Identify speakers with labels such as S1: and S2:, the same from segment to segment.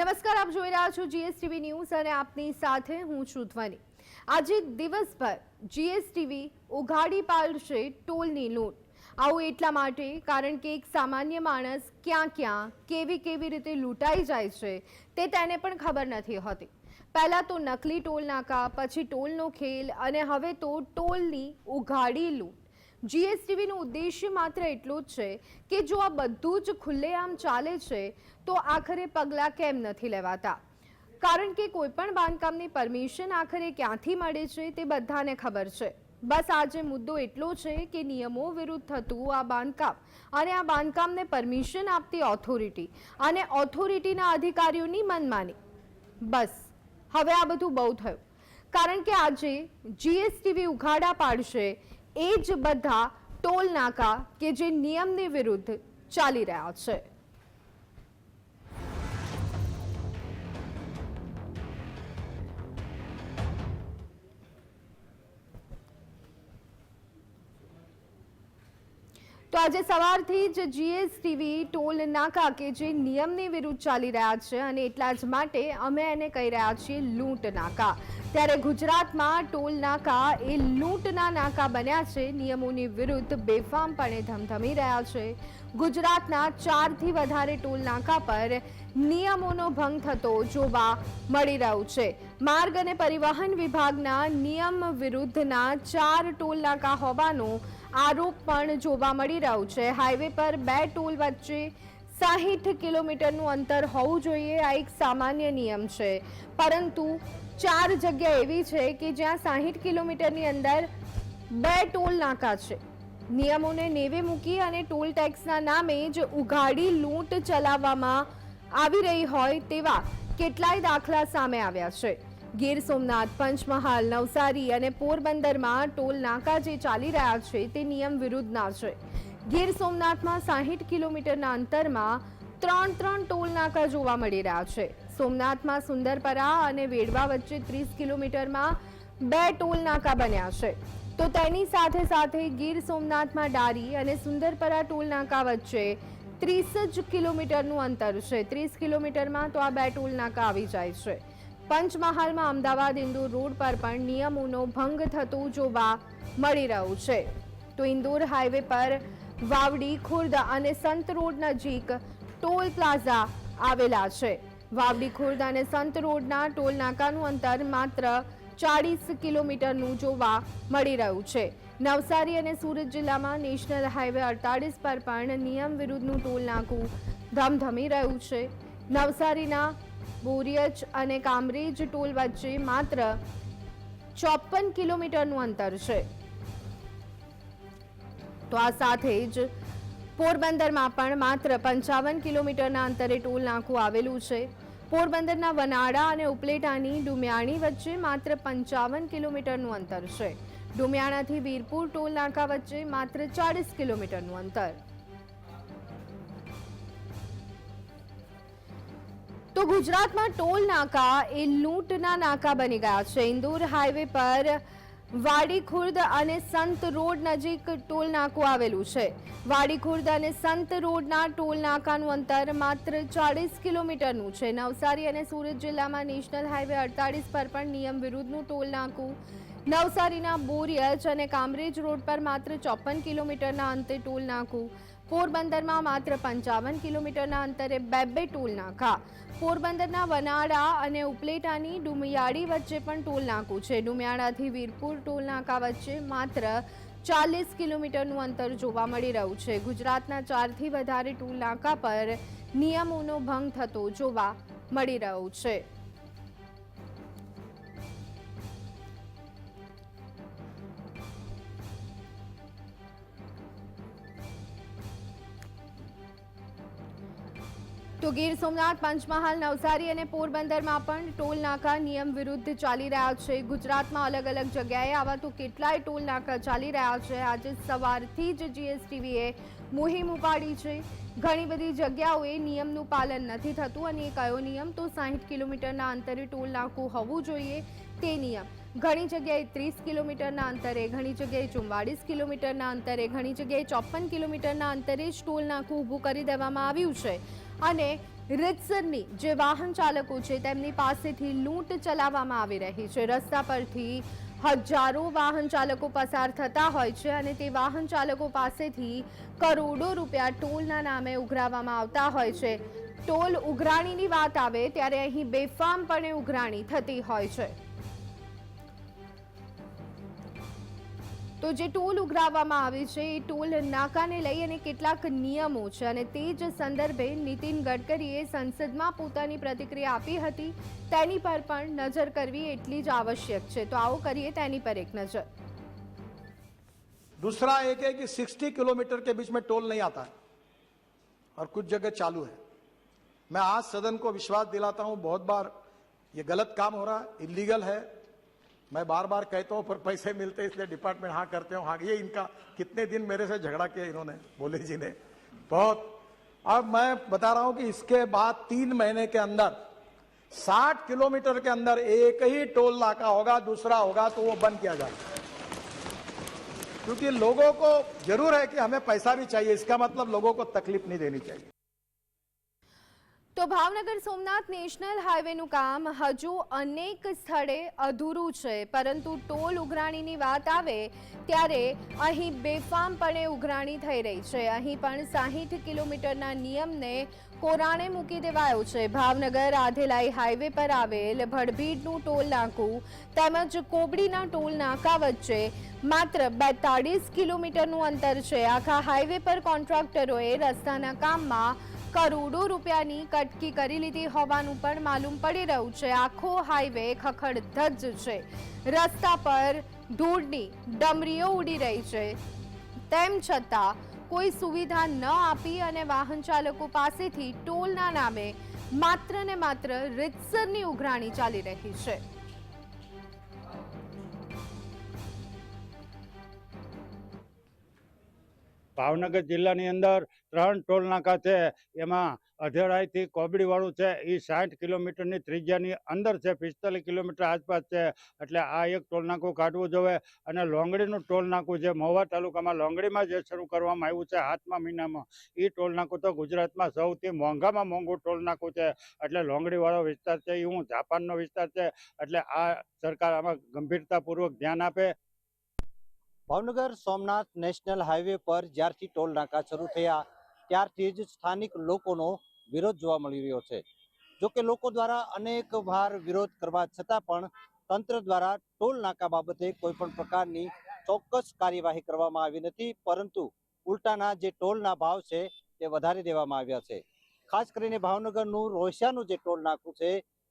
S1: નમસ્કાર, આપ જોઈ રહ્યા છો જીએસટીવી ન્યૂઝ અને આપની સાથે હું છું ધ્વનિ. આજે દિવસભર જીએસટીવી ઉઘાડી પાડશે ટોલની લૂંટ. આવું એટલા માટે કારણ કે એક સામાન્ય માણસ ક્યાં ક્યાં, કેવી કેવી રીતે લૂંટાઈ જાય છે તે તેને પણ ખબર નથી હોતી. પહેલાં તો નકલી ટોલ નાકા પછી ટોલનો ખેલ અને હવે તો ટોલની ઉઘાડી લૂંટ. જીએસટીવીનો ઉદ્દેશ્ય માત્ર એટલો જ છે કે જો આ બધું જ ખુલ્લેઆમ ચાલે છે, તો આખરે પગલાં કેમ નથી લેવાતા? કારણ કે કોઈ પણ બાંધકામની પરમિશન આખરે ક્યાંથી મળે છે તે બધાને ખબર છે. બસ આજે મુદ્દો એટલો છે કે નિયમો વિરુદ્ધ થતું આ બાંધકામ અને આ બાંધકામને પરમિશન આપતી ઓથોરિટી અને ઓથોરિટીના અધિકારીઓની મનમાની. બસ, હવે આ બધું બહુ થયું. કારણ કે આજે જીએસટીવી ઉઘાડા પાડશે એ જ બધા ટોલ નાકા કે જે નિયમની વિરુદ્ધ ચાલી રહ્યા છે. તો આજે સવારથી જ જીએસટીવી ટોલ નાકા કે જે નિયમની વિરુદ્ધ ચાલી રહ્યા છે અને એટલા જ માટે અમે એને કહી રહ્યા છીએ લૂંટ નાકા. ત્યારે ગુજરાતમાં ટોલ નાકા એ લૂંટના નાકા બન્યા છે. નિયમોની વિરુદ્ધ બેફામપણે ધમધમી રહ્યા છે. ગુજરાતના ચારથી વધારે ટોલ નાકા પર નિયમોનો ભંગ થતો જોવા મળી રહ્યું છે. માર્ગ અને પરિવહન વિભાગના નિયમ વિરુદ્ધના ચાર ટોલ નાકા હોવાનો આરોપ પણ જોવા મળી રહ્યું છે. હાઈવે પર બે ટોલ વચ્ચે સાહીઠ કિલોમીટરનું અંતર હોવું જોઈએ, આ એક સામાન્ય નિયમ છે. પરંતુ ચાર જગ્યા એવી છે કે જ્યાં સાહીઠ કિલોમીટરની અંદર બે ટોલ નાકા છે. નિયમોને નેવે મૂકી અને ટોલ ટેક્સના નામે જ ઉઘાડી લૂંટ ચલાવવામાં આવી રહી હોય તેવા કેટલાય દાખલા સામે આવ્યા છે. ગીર સોમનાથ, પંચમહાલ, નવસારી અને પોરબંદરમાં ટોલ નાકા જે ચાલી રહ્યા છે તે નિયમ વિરુદ્ધના છે. ગીર સોમનાથમાં સાહીઠ કિલોમીટરના અંતરમાં ત્રણ ત્રણ ટોલ નાકા જોવા મળી રહ્યા છે. સોમનાથમાં સુંદરપરા અને વેડવા વચ્ચે ત્રીસ કિલોમીટરમાં બે ટોલ નાકા બન્યા છે. તો તેની સાથે સાથે ગીર સોમનાથમાં ડારી અને સુંદરપરા ટોલ નાકા વચ્ચે ત્રીસ જ કિલોમીટરનું અંતર છે. ત્રીસ કિલોમીટરમાં તો આ બે ટોલ નાકા આવી જાય છે. પંચમહાલમાં અમદાવાદ ઇન્દોર રોડ પર પણ નિયમોનો ભંગ થતો જોવા મળી રહ્યું છે. તો ઇન્દોર હાઈવે પર વાવડી, ખુર્દ અને સંત રોડ નજીક ટોલ પ્લાઝા આવેલા છે. વાવડી, ખુર્દ અને સંત રોડના ટોલ નાકાનું અંતર માત્ર ચાળીસ કિલોમીટરનું જોવા મળી રહ્યું છે. નવસારી અને સુરત જિલ્લામાં નેશનલ હાઈવે અડતાળીસ પર પણ નિયમ વિરુદ્ધનું ટોલ નાકું ધમધમી રહ્યું છે. નવસારીના બોરિયચ અને કામરેજ ટોલ વચ્ચે માત્ર ચોપન કિલોમીટરનું અંતર છે. તો આ સાથે જ પોરબંદરમાં પણ માત્ર પંચાવન કિલોમીટરના અંતરે ટોલ નાકું આવેલું છે. પોરબંદરના વનાડા અને ઉપલેટાની ડુમિયાણી વચ્ચે માત્ર પંચાવન કિલોમીટરનું અંતર છે. ડુમિયાણાથી વીરપુર ટોલ નાકા વચ્ચે માત્ર ચાળીસ કિલોમીટરનું અંતર. તો ગુજરાતમાં ટોલ નાકા એ લૂંટના નાકા બની ગયા છે. ઇન્દોર હાઈવે પર વાડી ખુર્દ અને સંત રોડ નજીક ટોલ નાકું આવેલું છે. વાડી ખુર્દ અને સંત રોડના ટોલ નાકાનું અંતર માત્ર ચાળીસ કિલોમીટરનું છે. નવસારી અને સુરત જિલ્લામાં નેશનલ હાઈવે અડતાળીસ પર પણ નિયમ વિરુદ્ધનું ટોલ નાકું. નવસારીના બોરિયજ અને કામરેજ રોડ પર માત્ર ચોપન કિલોમીટરના અંતે ટોલ નાકું. પોરબંદરમાં માત્ર પંચાવન કિલોમીટરના અંતરે બે બે ટોલ નાકા પોરબંદરના વનાળા અને ઉપલેટાની ડુમિયાળી વચ્ચે પણ ટોલ નાકું છે. ડુમિયાળાથી વીરપુર ટોલ નાકા વચ્ચે માત્ર ચાલીસ કિલોમીટરનું અંતર જોવા મળી રહ્યું છે. ગુજરાતના ચારથી વધારે ટોલ નાકા પર નિયમોનો ભંગ થતો જોવા મળી રહ્યો છે. ગીર સોમનાથ, પંચમહાલ, નવસારી અને પોરબંદરમાં પણ ટોલ નાકા નિયમ વિરુદ્ધ ચાલી રહ્યા છે. ગુજરાતમાં અલગ અલગ જગ્યાએ આવા તો કેટલાય ટોલ નાકા ચાલી રહ્યા છે. આજે સવારથી જ જીએસટીવીએ મુહિમ ઉપાડી છે. ઘણી બધી જગ્યાઓએ નિયમનું પાલન નથી થતું અને કયો નિયમ? તો સાહીઠ કિલોમીટરના અંતરે ટોલ નાકું હોવું જોઈએ તે નિયમ. ઘણી જગ્યાએ ત્રીસ કિલોમીટરના અંતરે, ઘણી જગ્યાએ ચુમ્વાળીસ કિલોમીટરના અંતરે, ઘણી જગ્યાએ ચોપન કિલોમીટરના અંતરે જ ટોલ નાકું ઊભું કરી દેવામાં આવ્યું છે. અને રીતસરની જે વાહન ચાલકો છે તેમની પાસેથી લૂંટ ચલાવવામાં આવી રહી છે. રસ્તા પરથી હજારો વાહન ચાલકો પસાર થતા હોય છે અને તે વાહન ચાલકો પાસેથી કરોડો રૂપિયા ટોલના નામે ઉઘરાવવામાં આવતા હોય છે. ટોલ ઉઘરાણીની વાત આવે ત્યારે અહીં બેફામપણે ઉઘરાણી થતી હોય છે. તો જે ટોલ ઉઘરાવવામાં આવે છે એ ટોલ નાકાને લઈ અને કેટલાક નિયમો છે અને તે જ સંદર્ભે નીતિન ગડકરીએ સંસદમાં પોતાની પ્રતિક્રિયા આપી હતી તેની પર પણ નજર કરવી એટલી જ આવશ્યક છે તો આવો કરીએ તેની પર એક નજર
S2: दूसरा एक है कि 60 किलोमीटर के बीच में टोल नहीं आता है और कुछ जगह चालू है मैं आज सदन को विश्वास दिलाता हूं बहुत बार ये गलत काम हो रहा है इलीगल है मैं बार बार कहता हूँ, पर पैसे मिलते इसलिए डिपार्टमेंट हाँ करते हो हाँ ये इनका कितने दिन मेरे से झगड़ा किया इन्होंने, बोले जी ने। बहुत, अब मैं बता रहा हूँ कि इसके बाद तीन महीने के अंदर 60 किलोमीटर के अंदर एक ही टोल नाका होगा, दूसरा होगा तो वो बंद किया जाएगा क्योंकि लोगों को ज़रूर है कि हमें पैसा भी चाहिए, इसका मतलब लोगों को तकलीफ़ नहीं देनी चाहिए।
S1: તો ભાવનગર સોમનાથ નેશનલ હાઈવેનું કામ હજુ અનેક સ્થળે અધૂરું છે, પરંતુ ટોલ ઉઘરાણીની વાત આવે ત્યારે અહીં બેફામપણે ઉઘરાણી થઈ રહી છે. અહીં પણ સાહીઠ કિલોમીટરના નિયમને કોરાણે મૂકી દેવાયો છે. ભાવનગર આધેલાઈ હાઈવે પર આવેલ ભડભીડનું ટોલ નાકું તેમજ કોબડીના ટોલ નાકા વચ્ચે માત્ર બેતાળીસ કિલોમીટરનું અંતર છે. આખા હાઈવે પર કોન્ટ્રાક્ટરોએ રસ્તાના કામમાં કરોડો રૂપિયાની કટકી કરી લીધી હોવાનું પણ માલુમ પડી રહ્યું છે. આખો હાઈવે ખખડધજ છે. રસ્તા પર ધૂળની ડમરીઓ ઉડી રહી છે. તેમ છતાં કોઈ સુવિધા ન આપી અને વાહન ચાલકો પાસેથી ટોલના નામે માત્ર ને માત્ર રીતસરની ઉઘરાણી ચાલી રહી છે.
S3: ભાવનગર જિલ્લાની અંદર ત્રણ ટોલ નાકા છે. એમાં અઢેરાઈથી કોબડીવાળું છે. એ સાઠ કિલોમીટરની ત્રિજ્યાની અંદર છે. પિસ્તાલીસ કિલોમીટર આસપાસ છે. એટલે આ એક ટોલ નાકું કાઢવું જોઈએ અને લોંગડીનું ટોલ નાકું જે મહુવા તાલુકામાં લોંગડીમાં જે શરૂ કરવામાં આવ્યું છે હાથમાં મહિનામાં એ ટોલ નાકું તો ગુજરાતમાં સૌથી મોંઘામાં મોંઘું ટોલ નાકું છે. એટલે લોંગડીવાળો વિસ્તાર છે. એ હું જાપાનનો વિસ્તાર છે. એટલે આ સરકાર આમાં ગંભીરતાપૂર્વક ધ્યાન આપે.
S4: ભાવનગર સોમનાથ નેશનલ હાઈવે પર જ્યારથી ટોલ નાકા શરૂ થયા, ત્યારથી જ સ્થાનિક લોકોનો વિરોધ જોવા મળી રહ્યો છે. જો કે લોકો દ્વારા અનેક વાર વિરોધ કરવા છતાં પણ તંત્ર દ્વારા ટોલ નાકા બાબતે કોઈ પણ પ્રકારની ચોક્કસ કાર્યવાહી કરવામાં આવી નથી, પરંતુ ઉલટાના જે ટોલના ભાવ છે તે વધારી દેવામાં આવ્યા છે. ખાસ કરીને ભાવનગરનું રોહિયાનું જે ટોલ નાકું છે,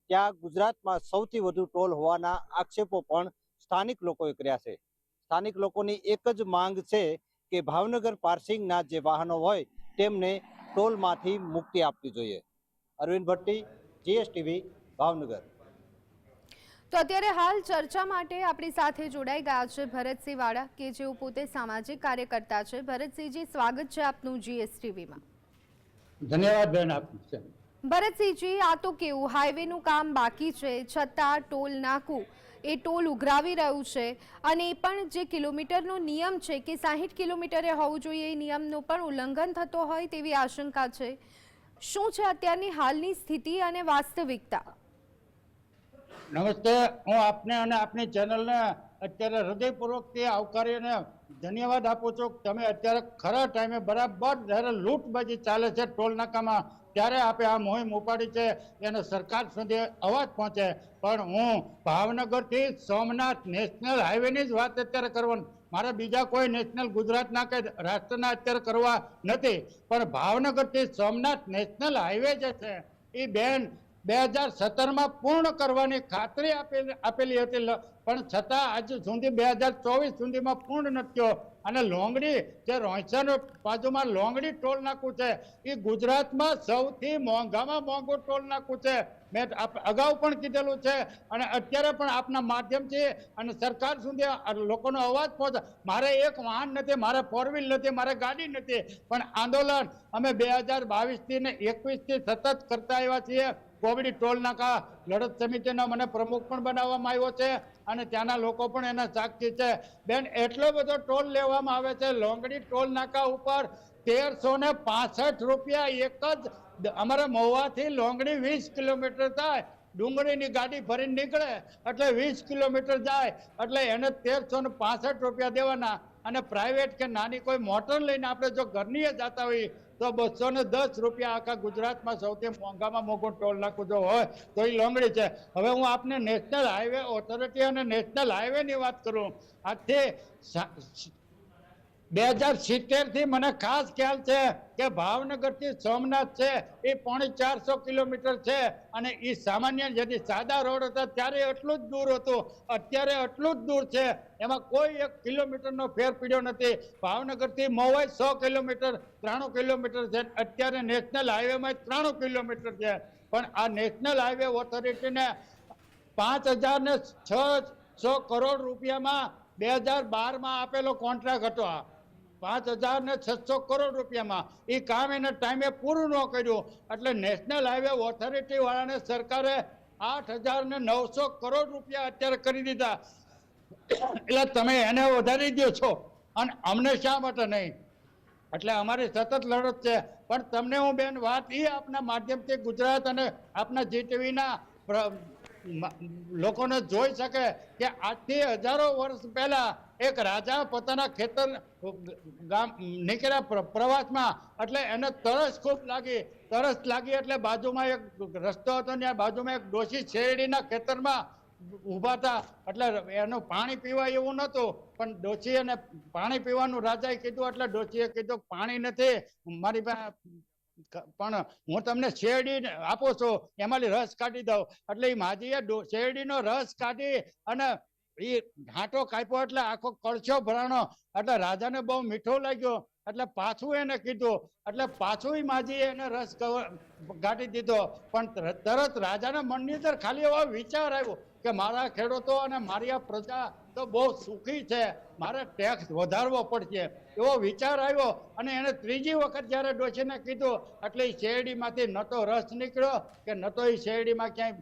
S4: ત્યાં ગુજરાતમાં સૌથી વધુ ટોલ હોવાના આક્ષેપો પણ સ્થાનિક લોકોએ કર્યા છે. સ્થાનિક લોકોની એક જ માંગ છે કે ભાવનગર પાર્સિંગના જે વાહનો હોય તેમને ટોલમાંથી મુક્તિ આપવી જોઈએ. અરવિંદ ભટ્ટી જીએસટીવી ભાવનગર.
S1: તો અત્યારે હાલ ચર્ચા માટે આપણી સાથે જોડાઈ ગયા છે ભરતસિંહ વાળા કે જેઓ પોતે સામાજિક કાર્યકર્તા છે. ભરતસિંહજી સ્વાગત છે આપનું જીએસટીવીમાં.
S3: ધન્યવાદ બેન આપનું છે.
S1: ભરતસિંહજી આ તો કેવું હાઈવેનું કામ બાકી છે છતાં ટોલ નાકું એ ટોલ ઉઘરાવી રહ્યું છે. અને એ પણ જે કિલોમીટરનો નિયમ છે કે સાહીઠ કિલોમીટરે હોવું જોઈએ, એ નિયમનું પણ ઉલ્લંઘન થતો હોય તેવી આશંકા છે. શું છે અત્યારની હાલની સ્થિતિ અને વાસ્તવિકતા?
S3: નમસ્તે, હું આપને અને આપની ચેનલને અત્યારે હૃદયપૂર્વક તે આવકારીને ધન્યવાદ આપું છું. તમે અત્યારે ખરા ટાઈમે બરાબર જ્યારે લૂંટબાજી ચાલે છે ટોલ નાકામાં ત્યારે આપે આ મુહિમ ઉપાડી છે, એને સરકાર સુધી અવાજ પહોંચે. પણ હું ભાવનગરથી સોમનાથ નેશનલ હાઈવેની જ વાત અત્યારે કરવાની. મારે બીજા કોઈ નેશનલ ગુજરાતના કે રાષ્ટ્રના અત્યારે કરવા નથી. પણ ભાવનગરથી સોમનાથ નેશનલ હાઈવે જે છે એ બેન બે હજાર સત્તરમાં પૂર્ણ કરવાની ખાતરી આપેલી આપેલી હતી. પણ છતાં આજ સુધી બે હજાર ચોવીસ સુધીમાં પૂર્ણ નથી થયો. અને લોંગડી, જે રોહિસાનો બાજુમાં લોંગડી ટોલ નાકું છે એ ગુજરાતમાં સૌથી મોંઘામાં મોંઘું ટોલ નાકું છે. મેં અગાઉ પણ કીધેલું છે અને અત્યારે પણ આપના માધ્યમથી અને સરકાર સુધી લોકોનો અવાજ પહોંચે. મારે એક વાહન નથી, મારે ફોર વ્હીલ નથી, મારે ગાડી નથી, પણ આંદોલન અમે બે હજાર બાવીસથી ને એકવીસથી સતત કરતા આવ્યા છીએ. કોવિડ ટોલ નાકા લડત સમિતિનો મને પ્રમુખ પણ બનાવવામાં આવ્યો છે અને ત્યાંના લોકો પણ એના સાક્ષી છે. બેન, એટલો બધો ટોલ લેવામાં આવે છે, લોંગડી ટોલ નાકા ઉપર તેરસો ને પાસઠ રૂપિયા એક જ અમારે મહુવાથી લોંગડી વીસ કિલોમીટર થાય, ડુંગળીની ગાડી ભરીને નીકળે, એટલે વીસ કિલોમીટર જાય, એટલે એને તેરસો ને પાસઠ રૂપિયા દેવાના. અને પ્રાઇવેટ કે નાની કોઈ મોટર લઈને આપણે જો ઘરની જતા હોઈએ, તો બસો ને દસ રૂપિયા આખા ગુજરાતમાં સૌથી મોંઘામાં મોંઘું ટોલ નાકું જો હોય, તો એ લોંગડી છે. હવે હું આપને નેશનલ હાઈવે ઓથોરિટી અને નેશનલ હાઈવેની વાત કરું. આજથી બે હજાર સિત્તેરથી મને ખાસ ખ્યાલ છે કે ભાવનગરથી સોમનાથ છે, એ પોણી ચારસો કિલોમીટર છે. અને એ સામાન્ય જેથી સાદા રોડ હતા, ત્યારે એટલું જ દૂર હતું. અત્યારે એટલું જ દૂર છે. એમાં કોઈ એક કિલોમીટરનો ફેર પીડ્યો નથી. ભાવનગરથી મોવાઈ સો કિલોમીટર, ત્રાણું કિલોમીટર છે. અત્યારે નેશનલ હાઈવેમાં ત્રાણું કિલોમીટર છે. પણ આ નેશનલ હાઈવે ઓથોરિટીને પાંચ હજાર ને છ સો કરોડ રૂપિયામાં બે હજાર બારમાં આપેલો કોન્ટ્રાક્ટ હતો આ. પાંચ હજાર ને છસો કરોડ રૂપિયામાં. એ કામ એને ટાઈમે પૂરું ન કર્યું. એટલે નેશનલ હાઈવે ઓથોરિટી વાળાને સરકારે આઠ હજાર ને નવસો કરોડ રૂપિયા અત્યારે કરી દીધા. એટલે તમે એને વધારી દો છો. અને અમને શા માટે નહીં? એટલે અમારી સતત લડત છે. પણ તમને હું બેન વાત એ આપના માધ્યમથી ગુજરાત અને આપના જીટીવીના લોકોને જોઈ શકે કે આજથી હજારો વર્ષ પહેલા એક રાજા પોતાના ખેતર, ગામ, નીકળ્યા પ્ર- પ્રવાસમાં, એટલે એને તરસ ખૂબ લાગી. તરસ લાગી એટલે બાજુમાં એક રસ્તો હતો, ત્યાં બાજુમાં એક ડોશી શેરડીના ખેતરમાં ઊભા હતા. એટલે એનું પાણી પીવા એવું નહોતું, પણ ડોશી અને પાણી પીવાનું રાજાએ કીધું, એટલે ડોશીએ કીધું, પાણી નથી, મારી પાસે પણ હું તમને શેરડી આપો છો, એમાંથી રસ કાઢી દઉં. એટલે એ માજીએ શેરડીનો રસ કાઢી અને એ ઘાટો કાપ્યો એટલે આખો કળછો ભરાણો. એટલે રાજાને બહુ મીઠો લાગ્યો. એટલે પાછું એને કીધું. એટલે પાછું ઈ માજીએ એને રસ ગાટી દીધો. પણ તરત રાજાના મનની અંદર ખાલી એવો વિચાર આવ્યો કે મારા ખેડૂતો અને મારી આ પ્રજા તો બહુ સુખી છે. મારે ટેક્સ વધારવો પડશે. એવો વિચાર આવ્યો અને એને ત્રીજી વખત જ્યારે ડોશીને કીધું, એટલે એ શેરડીમાંથી ન તો રસ નીકળ્યો કે ન તો એ શેરડીમાં ક્યાંય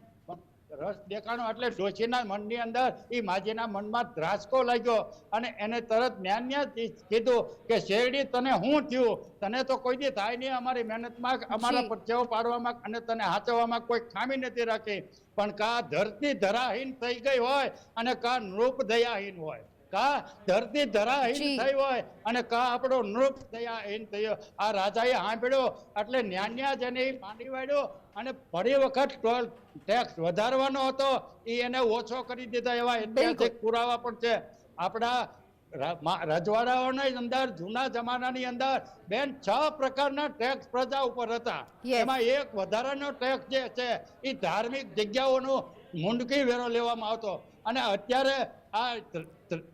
S3: રસ દેખાણો એટલે ડોશીના મનની અંદર એ માજીના મનમાં ધ્રાસકો લાગ્યો અને એને તરત ન્યાન્ય કીધું કે શેરડી તને શું થયું? તને તો કોઈ દી થાય નહીં અમારી મહેનતમાં અમારા પરચેવો પાડવામાં અને તને હાચવવામાં કોઈ ખામી નથી રાખી. પણ કા ધરતી ધરાહીન થઈ ગઈ હોય અને કા નૃપ દયાહીન હોય? કા ધરતી ધરાહીન થઈ હોય અને કા આપણો નૃપ દયાહીન થયો? આ રાજાએ સાંભળ્યો એટલે ન્યાન્યા જેને માંડી વાળ્યો અને ફરી વખત ટોલ ટેક્સ વધારવાનો હતો એ એને ઓછો કરી દીધા એવા ઐતિહાસિક પુરાવા પણ છે. આપણા રજવાડાઓની અંદર જૂના જમાનાની અંદર બેન છ પ્રકારના ટેક્સ પ્રજા ઉપર હતા. એમાં એક વધારાનો ટેક્સ જે છે એ ધાર્મિક જગ્યાઓનો મુંડકી વેરો લેવામાં આવતો. અને અત્યારે આ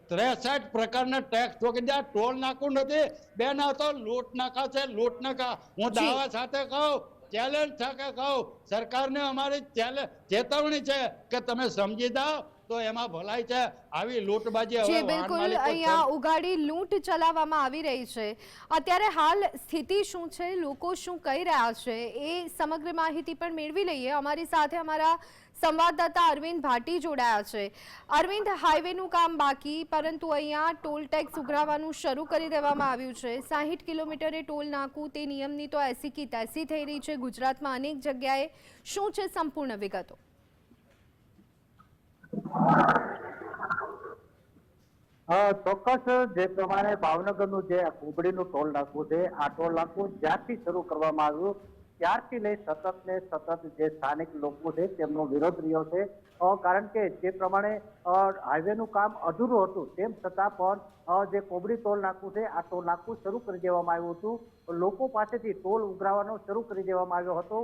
S3: ત્રેસઠ પ્રકારના ટેક્સ ચોકી દે ટોલ નાખું નથી બેન આ તો લૂંટ નાખા છે લૂંટ નાખા હું દાવા સાથે કહું ચેલેન્જ થકે કહું? સરકારને અમારી ચેતવણી છે કે તમે સમજી દાવ તો એમાં ભલાઈ છે. આવી લૂંટબાજી હવે
S1: બિલકુલ. અહીંયા ઉગાડી લૂંટ ચલાવવામાં આવી રહી છે. અત્યારે હાલ સ્થિતિ શું છે? લોકો શું કહી રહ્યા છે? એ સમગ્ર માહિતી પણ મેળવી લઈએ. અમારી સાથે અમારા સંવાદદાતા અરવિંદ ભાટી જોડાયા છે. અરવિંદ હાઈવેનું કામ બાકી, પરંતુ અહીંયા ટોલ ટેક્સ ઉઘરાવવાનું શરૂ કરી દેવામાં આવ્યું છે. સાહીઠ કિલોમીટરે ટોલ નાખવું તે નિયમની તો એસી કી તેસી થઈ રહી છે. ગુજરાતમાં અનેક જગ્યાએ શું છે સંપૂર્ણ વિગતો?
S5: ચોક્કસ જે પ્રમાણે ભાવનગરનું જે કુબડીનું ટોલ નાખવું છે, આ ટોલ નાખવું જ્યારથી શરૂ કરવામાં આવ્યું ત્યારથી લઈ સતત ને સતત જે સ્થાનિક લોકો છે, તેમનો વિરોધ રહ્યો છે. કારણ કે જે પ્રમાણે હાઈવેનું કામ અધૂરું હતું, તેમ છતાં પણ જે કોબડી ટોલ નાકું છે, આ ટોલ નાકું શરૂ કરી દેવામાં આવ્યું હતું. લોકો પાસેથી ટોલ ઉઘરાવવાનો શરૂ કરી દેવામાં આવ્યો હતો.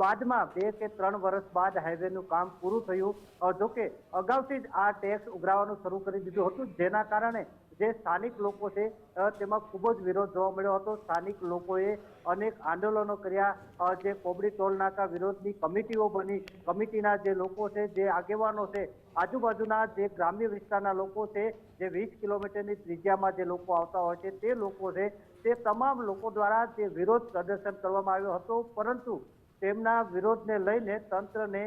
S5: બાદમાં બે કે ત્રણ વર્ષ બાદ હાઈવેનું કામ પૂરું થયું. જોકે અગાઉથી જ આ ટેક્સ ઉઘરાવવાનું શરૂ કરી દીધું હતું, જેના કારણે જે સ્થાનિક લોકો છે તેમાં ખૂબ જ વિરોધ જોવા મળ્યો હતો. સ્થાનિક લોકોએ અનેક આંદોલનો કર્યા. જે કોબડી ટોલ વિરોધની કમિટીઓ બની. કમિટીના જે લોકો છે, જે આગેવાનો છે, આજુબાજુના જે ગ્રામ્ય વિસ્તારના લોકો છે, જે વીસ કિલોમીટરની ત્રિજ્યામાં જે લોકો આવતા હોય છે, તે લોકો છે, તે તમામ લોકો દ્વારા જે વિરોધ પ્રદર્શન કરવામાં આવ્યો હતો. પરંતુ તેમના વિરોધને લઈને તંત્રને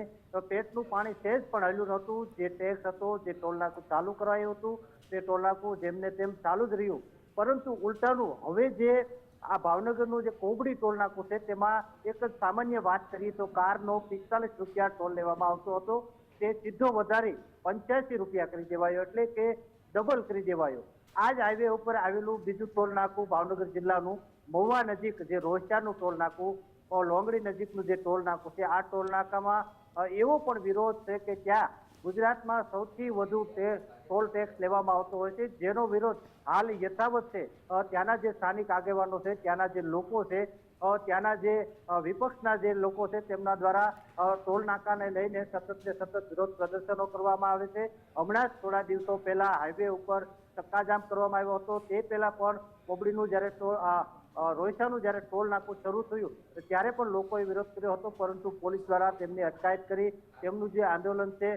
S5: પેટનું પાણી સેજ પણ હલ્યું નહોતું. જે ટેક્સ હતો, જે ટોલનાકું ચાલુ કરાયું હતું, તે ટોલનાકું જેમને તેમ ચાલુ જ રહ્યું. પરંતુ ઉલટાનું, હવે જે આ ભાવનગરનું જે કોબડી ટોલ નાકું છે, તેમાં એક જ સામાન્ય વાત કરીએ તો કારનો પિસ્તાલીસ રૂપિયા ટોલ લેવામાં આવતો હતો. તે સીધો વધારી પંચ્યાસી રૂપિયા કરી દેવાયો, એટલે કે ડબલ કરી દેવાયો. આ જ હાઈવે ઉપર આવેલું બીજું ટોલ નાકું ભાવનગર જિલ્લાનું મહુવા નજીક જે રોહિયાનું ટોલ નાકું લોંગડી નજીકનું જે ટોલ નાકું છે આ ટોલ નાકામાં એવો પણ વિરોધ છે કે ત્યાં ગુજરાતમાં સૌથી વધુ ટોલ ટેક્સ લેવામાં આવતો હોય છે જેનો વિરોધ હાલ યથાવત છે. ત્યાંના જે સ્થાનિક આગેવાનો છે ત્યાંના જે લોકો છે ત્યાંના જે વિપક્ષના જે લોકો છે તેમના દ્વારા અ, ટોલ નાકાને લઈને સતત ને સતત વિરોધ પ્રદર્શનો કરવામાં આવે છે. હમણાં જ થોડા દિવસો પહેલા હાઈવે ઉપર ચક્કાજામ કરવામાં આવ્યો હતો. તે પહેલા પણ બોબડીનું જ્યારે અ, જ્યારે ટોલ નાકું શરૂ થયું તો ત્યારે પણ લોકોએ વિરોધ કર્યો હતો પરંતુ પોલીસ દ્વારા તેમની અટકાયત કરી. તેમનું જે આંદોલન છે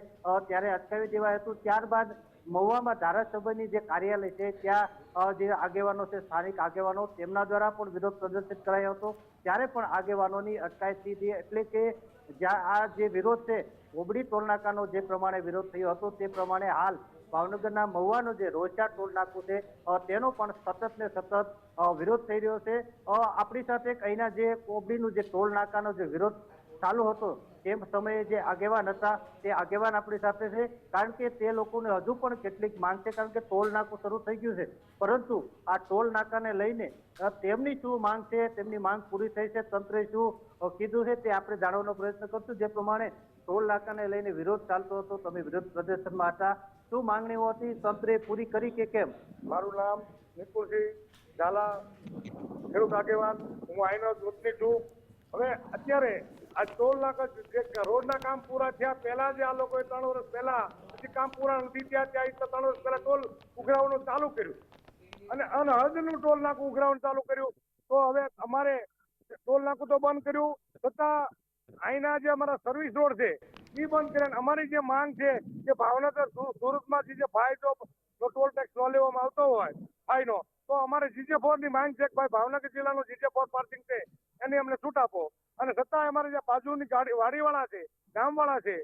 S5: ત્યારે અટકાવી દેવાયું હતું. ત્યારબાદ મહુવામાં ધારાસભ્યની જે કાર્યાલય છે ત્યાં જે આગેવાનો છે સ્થાનિક આગેવાનો તેમના દ્વારા પણ વિરોધ પ્રદર્શિત કરાયો હતો. ત્યારે પણ આગેવાનોની અટકાયત થઈ એટલે કે જ્યાં આ જે વિરોધ છે ઓબડી ટોલનાકાનો જે પ્રમાણે વિરોધ થયો હતો તે પ્રમાણે હાલ ભાવનગરના મહુવાનો જે રોચા ટોલ નાકું છે તેનો પણ સતત ને સતત વિરોધ થઈ રહ્યો છે. આપણી સાથે અહીંના જે કોબડીનું જે ટોલ નાકાનો જે વિરોધ ચાલુ હતો, તેમ સમયે જે આગેવાન હતા, તે આગેવાન આપણી સાથે છે. કારણ કે તે લોકોને હજુ પણ કેટલીક માંગ છે, કારણ કે ટોલ નાકું શરૂ થઈ ગયું છે. પરંતુ આ ટોલ નાકાને લઈને તેમની શું માંગ છે, તેમની માંગ પૂરી થઈ છે, તંત્રે શું કીધું છે તે આપણે જાણવાનો પ્રયત્ન કરશું. જે પ્રમાણે ટોલ નાકાને લઈને વિરોધ ચાલતો હતો, તમે વિરોધ પ્રદર્શનમાં હતા. શું માંગણીઓ હતી તંત્રે પૂરી કરી કે કેમ?
S6: મારું નામ નિકુલસિંહ ઝાલા, ખેડૂત આગેવાન. હું આઈનો વતની છું. હવે અત્યારે આ ટોલ નાકા રોડના કામ પૂરા થયા, પહેલા જે આ લોકોએ ત્રણ વર્ષ પહેલા હજી કામ પૂરા નથી થયા, ત્યાં ત્રણ વર્ષ પહેલા ટોલ ઉઘરાવવાનું ચાલુ કર્યું. અને અનહદનું ટોલ નાકું ઉઘરાવવાનું ચાલુ કર્યું. તો હવે અમારે ટોલ નાકું તો બંધ કર્યું. છતાં અહીંના જે અમારા સર્વિસ રોડ છે એ બંધ કર્યા અમારી જે માંગ છે કે ભાવનગર સુરતમાંથી જે જો ટોલ ટેક્સ ન લેવામાં આવતો હોય, ભાઈનો, તો અમારે જીજે ફોરની માંગ છે કે ભાઈ ભાવનગર જિલ્લાનું જીજે ફોર પાર્કિંગ છે, એની અમને છૂટ આપો. અને છતાંય અમારે જે બાજુની ગાડી, વાડીવાળા છે, ગામવાળા છે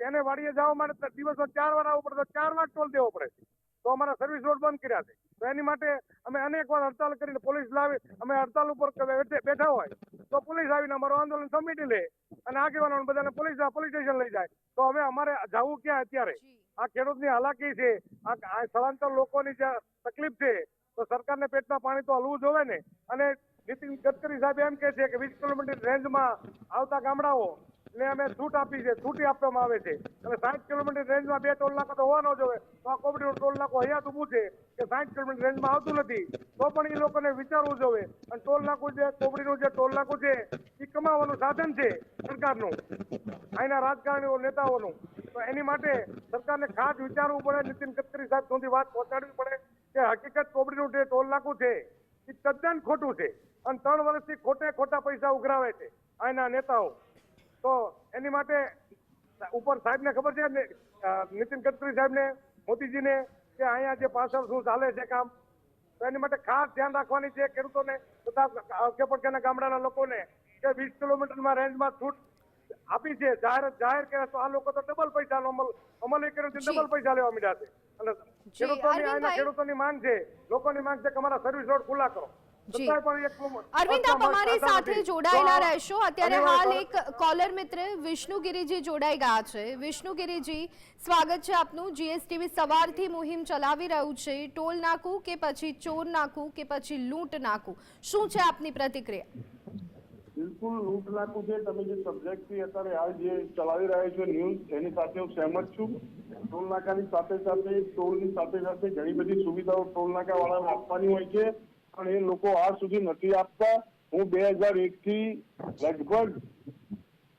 S6: તેને વાડીએ જવા માટે દિવસમાં ચાર વાર આવવું પડે તો ચાર વાર ટોલ દેવો પડે. છે તો અમારા સર્વિસ રોડ બંધ કર્યા છે. તો એની માટે અમે અનેક વાર હડતાલ કરીને પોલીસ લાવી અમે હડતાલ ઉપર બેઠા હોય તો પોલીસ આવીને અમારું આંદોલન સમિટી લે અને આગેવાનો બધાને પોલીસ પોલીસ સ્ટેશન લઈ જાય. તો હવે અમારે જવું ક્યાં અત્યારે? આ ખેડૂતની હાલાકી છે આ સ્થળાંતર લોકોની જે તકલીફ છે તો સરકારને પેટના પાણી તો હલવું જોવે ને. અને નીતિન ગડકરી સાહેબ એમ કે છે કે વીસ કિલોમીટર રેન્જમાં આવતા ગામડાઓ ને અમે છૂટ આપી છે, છૂટી આપવામાં આવે છે. અને સાઠ કિલોમીટર રેન્જમાં બે ટોલ નાકા તો હોવાનો જ જોવે તો આ કોબડીનું ટોલ નાકો હયાત ઊભું છે કે સાઠ કિલોમીટર રેન્જમાં આવતું નથી. તો પણ એ લોકોને વિચારવું જોઈએ અને ટોલ નાકું જે, કોબડીનું જે ટોલ નાકું છે એ કમાવાનું સાધન છે સરકારનું. અહીંના રાજકારણીઓ, નેતાઓનું. તો એની માટે સરકારને ખાસ વિચારવું પડે. નીતિન ગડકરી સાહેબ સુધી વાત પહોંચાડવી પડે કે હકીકત કોબડીનું જે ટોલ નાકું છે એ તદ્દન ખોટું છે. અને ત્રણ વર્ષથી ખોટે ખોટા પૈસા ઉઘરાવે છે અહીંના નેતાઓ. તો એની માટે ઉપર સાહેબને ખબર છે ને, નીતિન ગડકરી સાહેબને મોદીજીને કે અહીંયા જે પાછળ શું ચાલે છે કામ? તો એની માટે ખાસ ધ્યાન રાખવાની છે ખેડૂતોને તથા કે ગામડાના લોકોને કે વીસ કિલોમીટરમાં રેન્જમાં છૂટ આપી છે. જાહેર જાહેર કરે તો આ લોકો તો ડબલ પૈસાનો અમલ અમલ એ કર્યો છે ડબલ પૈસા લેવા માંડ્યા છે. અને ખેડૂતોની ખેડૂતોની માંગ છે લોકોની માંગ છે કે અમારા સર્વિસ રોડ ખુલ્લા કરો.
S1: અરવિંદ આપ અમારી સાથે જોડાયેલા રહેશો. અત્યારે હાલ એક કોલર મિત્ર વિષ્ણુગીરીજી જોડાઈ ગયા છે. વિષ્ણુગીરીજી સ્વાગત છે આપનું. જીએસટીવી સવારથી મુહિમ ચલાવી રહ્યું છે. ટોલ નાકું કે પછી ચોર નાકું કે પછી લૂંટ નાકું? શું છે આપની પ્રતિક્રિયા?
S7: બિલકુલ લૂંટ નાકું છે. તમે જે સબ્જેક્ટથી અત્યારે હાલ જે ચલાવી રહ્યા છો ન્યૂઝ એની સાથે હું સહેમત છું. ટોલ નાકાની સાથે સાથે ટોલની સાથે સાથે ઘણી બધી સુવિધાઓ ટોલ નાકા વાળાને આપવાની હોય છે. પણ એ લોકો આજ સુધી નથી આપતા. હું બે હજાર એક થી લગભગ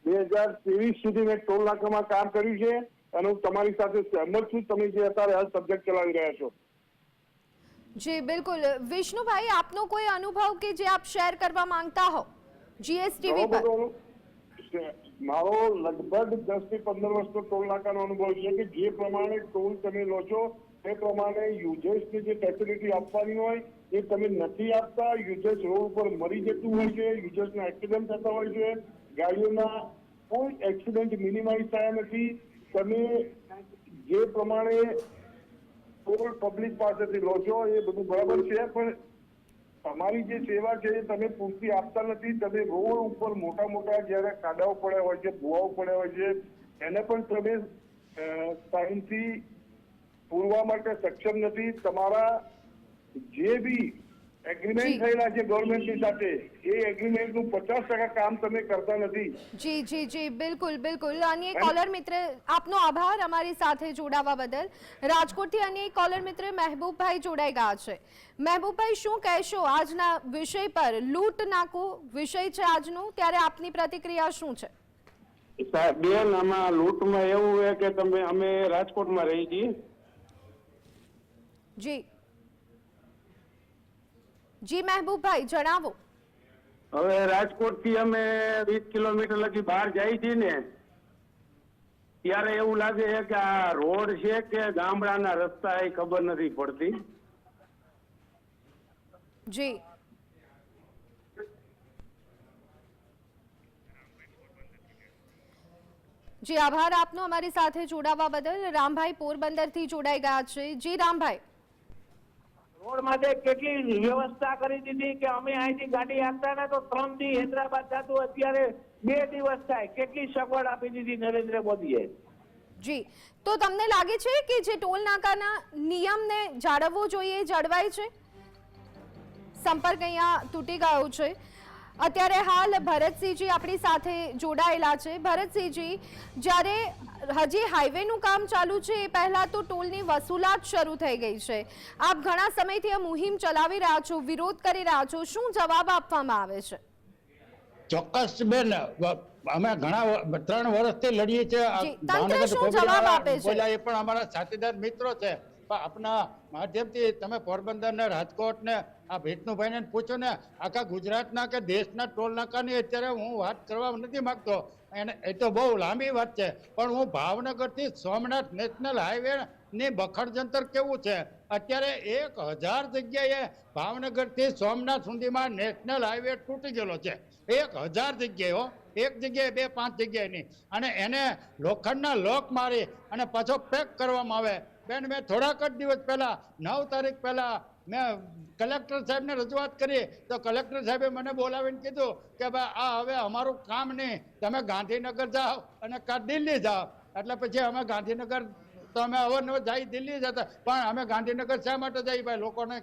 S7: બે હજાર ત્રેવીસ સુધી મેં ટોલ નાકામાં કામ કર્યું છે અને હું તમારી સાથે સહમત છું. તમે જે અત્યારે આ સબ્જેક્ટ ચલાવી રહ્યા છો.
S1: જી બિલકુલ. વિષ્ણુભાઈ આપનો કોઈ અનુભવ કે જે આપ શેર કરવા માંગતા હો? જીએસટીવી પર.
S7: મારો લગભગ દસથી પંદર વર્ષનો ટોલ નાકાનો અનુભવ છે કે જે પ્રમાણે ટોલ તમે લો છો તે પ્રમાણે યુઝર્સને જે ફેસિલિટી આપવાની હોય, એ તમે નથી આપતા. યુઝર્સ રોડ ઉપર મરી જતું હોય છે. યુઝર્સના એક્સિડન્ટ થતા હોય છે. ગાડીઓના કોઈ એક્સિડન્ટ મિનિમાઇઝ થયા નથી. તમે જે પ્રમાણે ટોલ પબ્લિક પાસેથી લો છો, એ બધું બરાબર છે. પણ તમારી જે સેવા છે, એ તમે પૂરતી આપતા નથી. તમે રોડ ઉપર મોટા મોટા જ્યારે કાદાઓ પડ્યા હોય છે, ભૂવાઓ પડ્યા હોય છે, એને પણ તમે ટાઈમથી પૂરવા માટે સક્ષમ નથી. તમારા જે બી એગ્રીમેન્ટ થયેલા છે ગવર્મેન્ટની સાથે એ એગ્રીમેન્ટનું પચાસ ટકા કામ તમે કરતા નથી.
S1: જી જી જી. બિલકુલ બિલકુલ. અને કોલર મિત્ર આપનો આભાર અમારી સાથે જોડાવા બદલ. રાજકોટથી અન્ય એક કોલર મિત્ર મહેબૂબભાઈ જોડાઈ ગયા છે. મહેબૂબભાઈ શું કહેશો આજના વિષય પર? લૂંટ નાકું વિષય છે આજનું. ત્યારે આપની પ્રતિક્રિયા શું છે?
S8: સાહેબ બેન આમાં લૂંટમાં એવું છે કે તમે અમે રાજકોટમાં રહી છીએ.
S1: જી. જી મહેબૂબભાઈ જણાવો.
S8: હવે રાજકોટથી અમે વીસ કિલોમીટર લગી બહાર જાય છીએ ને ત્યારે એવું લાગે છે કે આ રોડ છે કે ગામડાના રસ્તા એ ખબર નથી પડતી.
S1: જી. જી આભાર આપનો અમારી સાથે જોડાવા બદલ. રામભાઈ પોરબંદરથી જોડાઈ ગયા છે. જી રામભાઈ.
S9: રોડ માટે કેટલી વ્યવસ્થા કરી દીધી કે અમે અહીંથી ગાડી આપતા ને તો ત્રણથી હૈદરાબાદ જતું અત્યારે બે દિવસ થાય. કેટલી સગવડ આપી દીધી નરેન્દ્ર મોદીએ?
S1: જી. તો તમને લાગે છે કે જે ટોલ નાકાના નિયમને જાળવવો જોઈએ, જળવાય છે? સંપર્ક અહીંયા તૂટી ગયો છે. અત્યારે હાલ ભરતસિંહજી આપણી સાથે જોડાયેલા છે. ભરતસિંહજી જ્યારે હજી હાઈવેનું કામ ચાલુ છે એ પહેલાં તો ટોલની વસૂલાત શરૂ થઈ ગઈ છે. આપ ઘણા સમયથી આ મુહિમ ચલાવી રહ્યા છો વિરોધ કરી રહ્યા છો. શું જવાબ આપવામાં આવે છે?
S3: ચોક્કસ બેન અમે ઘણા ત્રણ વર્ષથી લડીએ છીએ? એ પણ અમારા સાથીદાર મિત્રો છે. આપના માધ્યમથી તમે પોરબંદર ને રાજકોટ ને આ ભીતનુભાઈ ને પૂછો ને, આખા ગુજરાતના કે દેશના ટોલ નાકાની અત્યારે હું વાત કરવા નથી માંગતો. એને, એ તો બહુ લાંબી વાત છે. પણ હું ભાવનગરથી સોમનાથ નેશનલ હાઈવે ની બખડ જંતર કેવું છે? અત્યારે એક હજાર જગ્યાએ ભાવનગરથી સોમનાથ સુધીમાં નેશનલ હાઈવે તૂટી ગયેલો છે. એક હજાર જગ્યાએ એક જગ્યાએ બે, પાંચ જગ્યાએ નહીં. અને એને લોખંડના લોક મારી અને પાછો પેક કરવામાં આવે. બેન, મેં થોડાક જ દિવસ પહેલાં, નવ તારીખ પહેલા મેં કલેક્ટર સાહેબને રજૂઆત કરી, તો કલેક્ટર સાહેબે મને બોલાવીને કીધું કે ભાઈ આ હવે અમારું કામ નહીં. તમે ગાંધીનગર જાઓ અને દિલ્હી જાઓ. એટલે પછી અમે ગાંધીનગર, તો અમે અવારનવાર જાય દિલ્હી જતા. પણ અમે ગાંધીનગર શા માટે જઈએ? ભાઈ, લોકોને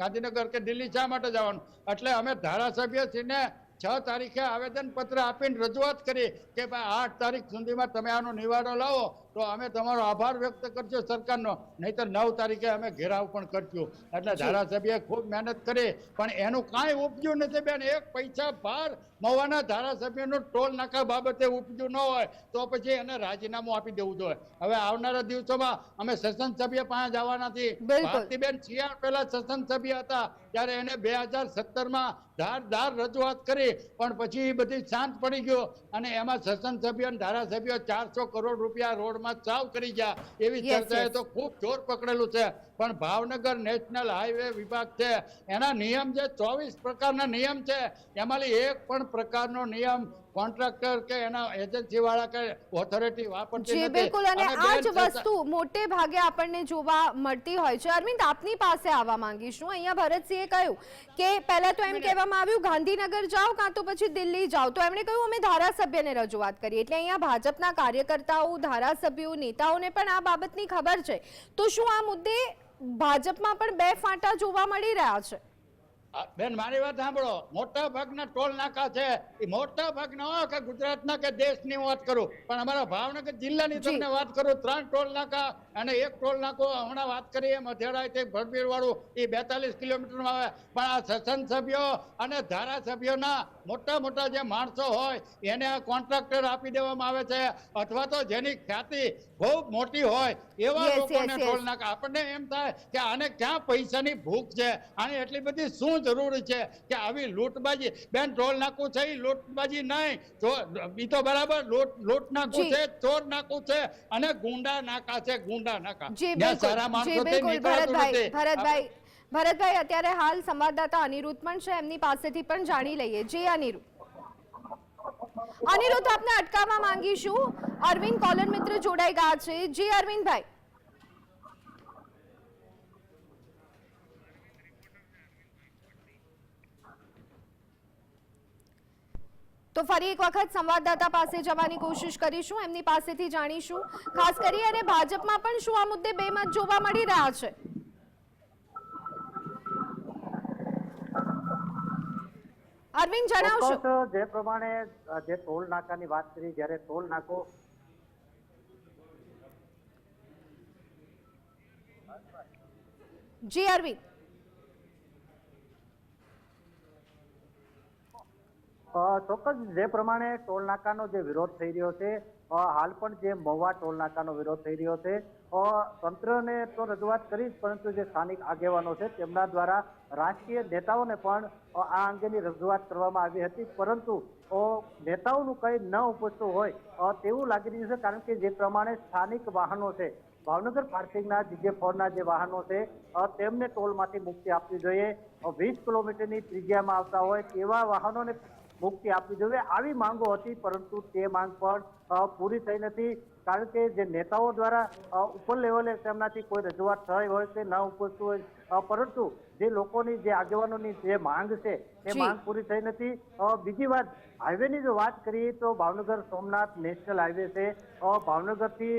S3: ગાંધીનગર કે દિલ્હી શા માટે જવાનું? એટલે અમે ધારાસભ્યશ્રીને છ તારીખે આવેદનપત્ર આપીને રજૂઆત કરી કે ભાઈ આઠ તારીખ સુધીમાં તમે આનો નિવાડો લાવો. તો અમે તમારો આભાર વ્યક્ત કરજો સરકારનો. નહીતર નવ તારીખે અમે ઘેરાવ પણ કરશું એટલે ધારાસભ્યએ ખૂબ મહેનત કરી પણ એનું કાંઈ ઉપજ્યું નથી બેન. એક પૈસા ભાર મવાના ધારાસભ્યનો ટોલ નાકા બાબતે ઉપજ્યું ન હોય તો પછી એને રાજીનામું આપી દેવું જોઈએ. હવે આવનારા દિવસોમાં અમે સસન સભ્ય પાસે જવાના નથી ભારતીબેન શિયાળ પહેલા સસન સભ્ય હતા ત્યારે એને બે હજાર સત્તરમાં ધાર ધાર રજૂઆત કરી પણ પછી એ બધી શાંત પડી ગયો. અને એમાં સસન સભ્ય અને ધારાસભ્યો ચારસો કરોડ રૂપિયા રોડમાં ચાવ કરી ગયા. એવી ચર્ચાએ તો ખૂબ જોર પકડેલું છે. પણ ભાવનગર નેશનલ હાઈવે વિભાગ છે. એના નિયમ જે ચોવીસ પ્રકારના નિયમ છે એમાંથી એક પણ પ્રકારનો નિયમ કોન્ટ્રાક્ટર કે એના એજન્સી વાળા કે ઓથોરિટી વાપરતી નથી.
S1: બિલકુલ. અને
S3: અને
S1: આ જ વસ્તુ મોટે ભાગે આપણને જોવા મળતી હોય છે. અરવિંદ આપની પાસે આવવા માંગીશું. અહીંયા ભરતસિંહે કહ્યું કે પહેલા તો એમ કહેવામાં આવ્યું ગાંધીનગર જાઓ કાં તો પછી દિલ્હી જાઓ. તો એમણે કહ્યું અમે ધારાસભ્યને રજૂઆત કરી એટલે અહીંયા ભાજપના કાર્યકર્તાઓ ધારાસભ્યો નેતાઓને પણ આ બાબતની ખબર છે. તો શું આ મુદ્દે ભાજપમાં પણ બે ફાંટા જોવા મળી રહ્યા છે.
S3: બેન મારી વાત સાંભળો. મોટા ભાગના ટોલ નાકા છે. એ મોટા ભાગના કે ગુજરાતના કે દેશની વાત કરું. પણ અમારા ભાવનગર જિલ્લાની તમને વાત કરું ત્રણ ટોલ નાકા અને એક ટોલ નાકો હમણાં વાત કરીએ મધેડા તે ભરભીર વાળું એ બેતાલીસ કિલોમીટરમાં આવે. પણ આ સસન સભ્યો અને ધારાસભ્યોના મોટા મોટા જે માણસો હોય એને આ કોન્ટ્રાક્ટર આપી દેવામાં આવે છે. અથવા તો જેની ખ્યાતિ બહુ મોટી હોય એવા લોકોને. ટોલ નાકા આપણને એમ થાય કે આને ક્યાં પૈસાની ભૂખ છે? આને એટલી બધી શું જરૂરી છે કે આવી લૂંટબાજી? બેન ટોલ નાકું છે એ લૂંટબાજી નહીં. ઈ તો બરાબર લૂંટ લૂંટ નાકું છે ચોર નાકું છે અને ગુંડા નાકા છે ગુંડા નાકા
S1: જી
S3: સારા નીકળાતું
S1: ભરતભાઈ ભરતભાઈ ભરતભાઈ, અત્યારે હાલ સંવાદદાતા અનિરુદ્ધ પણ છે. એમની પાસેથી પણ જાણી લઈએ. જે અનિરુદ્ધ. અનિરુદ્ધ, આપને અટકાવવા માંગીશું. અરવિંદ કોલર મિત્ર જોડાઈ ગયા છે. જે અરવિંદભાઈ. તો ફરી એક વખત સંવાદદાતા પાસે જવાની કોશિશ કરીશું. એમની પાસેથી જાણીશું. ખાસ કરી અને ભાજપમાં પણ શું આ મુદ્દે બે મત જોવા મળી રહ્યા છે? અરવિંદ જણાવશો?
S5: જે પ્રમાણે જે ટોલ નાકાની વાત કરી જ્યારે ટોલ નાકો
S1: જી અરવિંદ.
S5: ચોક્કસ જે પ્રમાણે ટોલ નાકાનો જે વિરોધ થઈ રહ્યો છે હાલ પણ જે મહુવા ટોલ નાકાનો વિરોધ થઈ રહ્યો છે તંત્રને તો રજૂઆત કરી પરંતુ જે સ્થાનિક આગેવાનો છે, તેમના દ્વારા રાજકીય નેતાઓને પણ આ અંગેની રજૂઆત કરવામાં આવી હતી. પરંતુ નેતાઓનું કંઈ ન ઉપજતું હોય તેવું લાગી રહ્યું છે, કારણ કે જે પ્રમાણે સ્થાનિક વાહનો છે, ભાવનગર પાર્કિંગના જીજે ફોરના જે વાહનો છે તેમને ટોલમાંથી મુક્તિ આપવી જોઈએ. વીસ કિલોમીટરની ત્રિજ્યામાં આવતા હોય, તેવા વાહનોને મુક્તિ આપવી જોઈએ. આવી માંગો હતી, પરંતુ તે માંગ પણ પૂરી થઈ નથી. કારણ કે જે નેતાઓ દ્વારા ઉપર લેવલે તેમનાથી કોઈ રજૂઆત થઈ હોય કે ન ઉપજતું હોય પરંતુ જે લોકોની જે આગેવાનોની જે માંગ છે
S1: એ
S5: માંગ પૂરી થઈ નથી. બીજી વાત હાઈવેની જો વાત કરીએ તો ભાવનગર સોમનાથ નેશનલ હાઈવે છે. ભાવનગરથી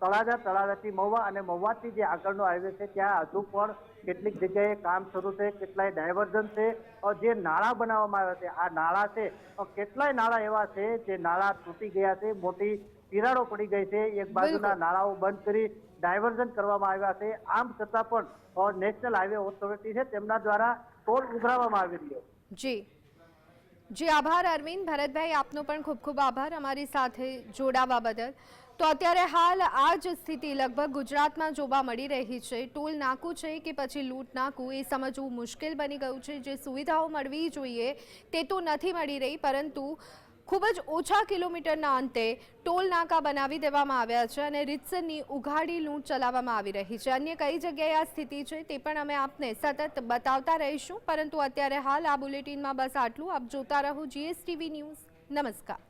S5: તળાજા તળાજાથી મહુવા અને મહુવાથી જે આગળનો હાઈવે છે ત્યાં હજુ પણ કેટલીક જગ્યાએ કામ શરૂ છે કેટલાય ડાયવર્ઝન છે. જે નાળા બનાવવામાં આવ્યા છે આ નાળા છે કેટલાય નાળા એવા છે જે નાળા તૂટી ગયા છે મોટી તિરાડો પડી ગઈ છે. એક બાજુના નાળાઓ બંધ કરી ડાયવર્ઝન કરવામાં આવ્યા છે. આમ છતાં પણ નેશનલ હાઈવે ઓથોરિટી છે તેમના દ્વારા ટોલ ઉઘરાવવામાં આવી રહ્યો
S1: જી. જી આભાર અરવિંદ. ભરતભાઈ આપનો પણ ખૂબ ખૂબ આભાર અમારી સાથે જોડાવા બદલ. તો અત્યારે હાલ આ જ સ્થિતિ લગભગ ગુજરાતમાં જોવા મળી રહી છે. ટોલ નાકું છે કે પછી લૂંટ નાકું એ સમજવું મુશ્કેલ બની ગયું છે. જે સુવિધાઓ મળવી જોઈએ તે તો નથી મળી રહી પરંતુ ખૂબ જ ઓછા કિલોમીટરના અંતે ટોલ નાકા બનાવી દેવામાં આવ્યા છે અને રીતસરની ઉઘાડી લૂંટ ચલાવવામાં આવી રહી છે. અન્ય કઈ જગ્યાએ આ સ્થિતિ છે તે પણ અમે આપને સતત બતાવતા રહીશું. પરંતુ અત્યારે હાલ આ બુલેટિનમાં બસ આટલું. આપ જોતા રહો જીએસટીવી ન્યૂઝ. નમસ્કાર.